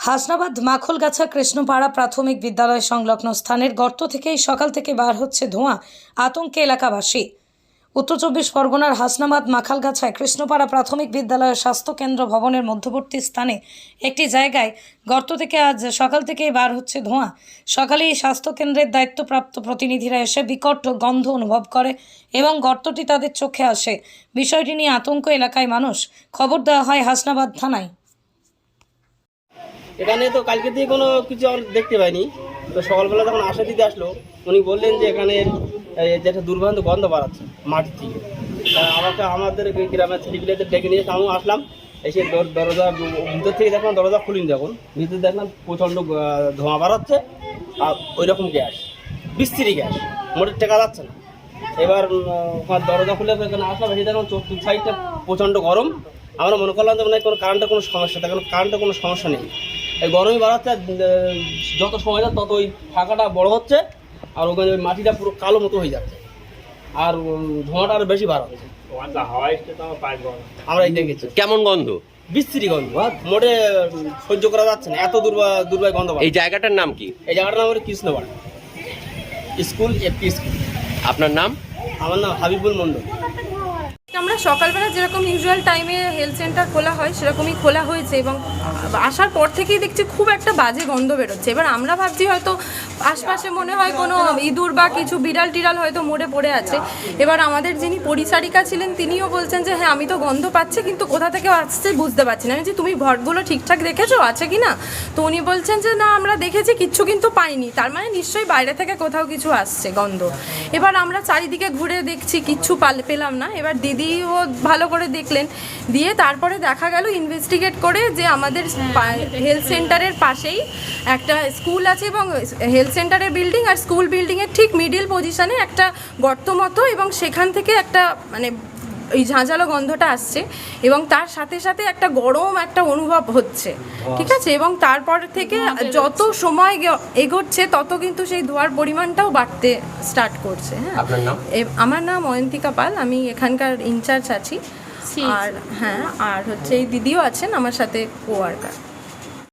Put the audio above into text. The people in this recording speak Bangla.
হাসনাবাদ মাখলগাছা কৃষ্ণপাড়া প্রাথমিক বিদ্যালয় সংলগ্ন স্থানের গর্ত থেকেই সকাল থেকে বার হচ্ছে ধোঁয়া আতঙ্কে এলাকাবাসী। উত্তর চব্বিশ পরগনার হাসনাবাদ মাখালগাছায় কৃষ্ণপাড়া প্রাথমিক বিদ্যালয়ের স্বাস্থ্যকেন্দ্র ভবনের মধ্যবর্তী স্থানে একটি জায়গায় গর্ত থেকে আজ সকাল থেকেই বার হচ্ছে ধোঁয়া। সকালে এই স্বাস্থ্যকেন্দ্রের দায়িত্বপ্রাপ্ত প্রতিনিধিরা এসে বিকট গন্ধ অনুভব করে এবং গর্তটি তাদের চোখে আসে। বিষয়টি নিয়ে আতঙ্ক এলাকায় মানুষ। খবর দেওয়া হয় হাসনাবাদ থানায়। এখানে তো কালকে থেকে কোনো কিছু আমরা দেখতে পাইনি। তো সকালবেলা যখন আশা দিতে আসলো। উনি বললেন যে এখানে যেটা দুর্গন্ধ গন্ধ বাড়াচ্ছে মাটি থেকে তা আমাকে আমাদের গ্রামের ছেলেপিলেদের ডেকে নিয়ে আমিও আসলাম। এসে দর- দরজা ভিতর থেকে দেখলাম দরজা খুলিনি যখন ভিতর দেখলাম প্রচণ্ড ধোঁয়া বাড়াচ্ছে। আর ওই রকম গ্যাস বিস্তিরি গ্যাস মোটের টেকা যাচ্ছে না। এবার দরজা খুলে এখানে আসলাম। এসে দেখলাম চতুর্থ সাইডটা প্রচণ্ড গরম। আমরা মনে করলাম যে মানে কোনো কারেন্টের কোনো সমস্যা থাকে কারেন্টের কোনো সমস্যা নেই। এই গরমই বাড়াচ্ছে যত সময় যাচ্ছে তত ওই ফাঁকাটা বড় হচ্ছে আর ওখানে ওই মাটিটা পুরো কালো মতো হয়ে যাচ্ছে। আর ধোঁয়াটা আরও বেশি বার হচ্ছে আমরা এই দেখেছি। কেমন গন্ধ? বিস্তৃতি গন্ধ মোটে সহ্য করা যাচ্ছে না। এত দুর্বা দুর্বাই গন্ধ এই জায়গাটার নাম কি? এই জায়গাটার নাম হলো কৃষ্ণবাড়ি। School AP school. আপনার নাম? আমার নাম হাবিবুল মন্ডল আমরা সকালবেলা যেরকম ইউজুয়াল টাইমে হেলথ সেন্টার খোলা হয় সেরকমই খোলা হয়েছে এবং আসার পর থেকেই দেখছি খুব একটা বাজে গন্ধ বেরোচ্ছে। এবার আমরা ভাবছি হয়তো আশপাশে মনে হয় কোনো ইঁদুর বা কিছু বিড়াল টিড়াল হয়তো মরে পড়ে আছে। এবার আমাদের যিনি পরিচারিকা ছিলেন তিনিও বলছেন যে হ্যাঁ আমি তো গন্ধ পাচ্ছি কিন্তু কোথা থেকে আসছে বুঝতে পারছি না। বলছি, তুমি ঘরগুলো ঠিকঠাক দেখেছ? আছে কি না? তো উনি বলছেন যে না আমরা দেখেছি কিচ্ছু কিন্তু পাইনি। তার মানে নিশ্চয়ই বাইরে থেকে কোথাও কিছু আসছে গন্ধ। এবার আমরা চারিদিকে ঘুরে দেখছি কিচ্ছু পাল- পেলাম না। এবার দিদিও ভালো করে দেখলেন। দিয়ে তারপরে দেখা গেল ইনভেস্টিগেট করে যে আমাদের হেলথ সেন্টারের পাশেই একটা স্কুল আছে এবং হেলথ সেন্টারের বিল্ডিং আর স্কুল বিল্ডিংয়ের ঠিক মিডিল পজিশনে একটা গর্ত মতো এবং সেখান থেকে একটা মানে এই ঝাঁঝালো গন্ধটা আসছে এবং তার সাথে সাথে একটা গরম একটা অনুভব হচ্ছে ঠিক আছে? এবং তারপর থেকে যত সময় এগোচ্ছে তত কিন্তু সেই ধোয়ার পরিমাণটাও বাড়তে স্টার্ট করছে হ্যাঁ? আপনার নাম? আমার নাম অয়ন্তিকা পাল আমি এখানকার ইনচার্জ আছি। আর হ্যাঁ আর হচ্ছে এই দিদিও আছেন আমার সাথে কো ওয়ার্কার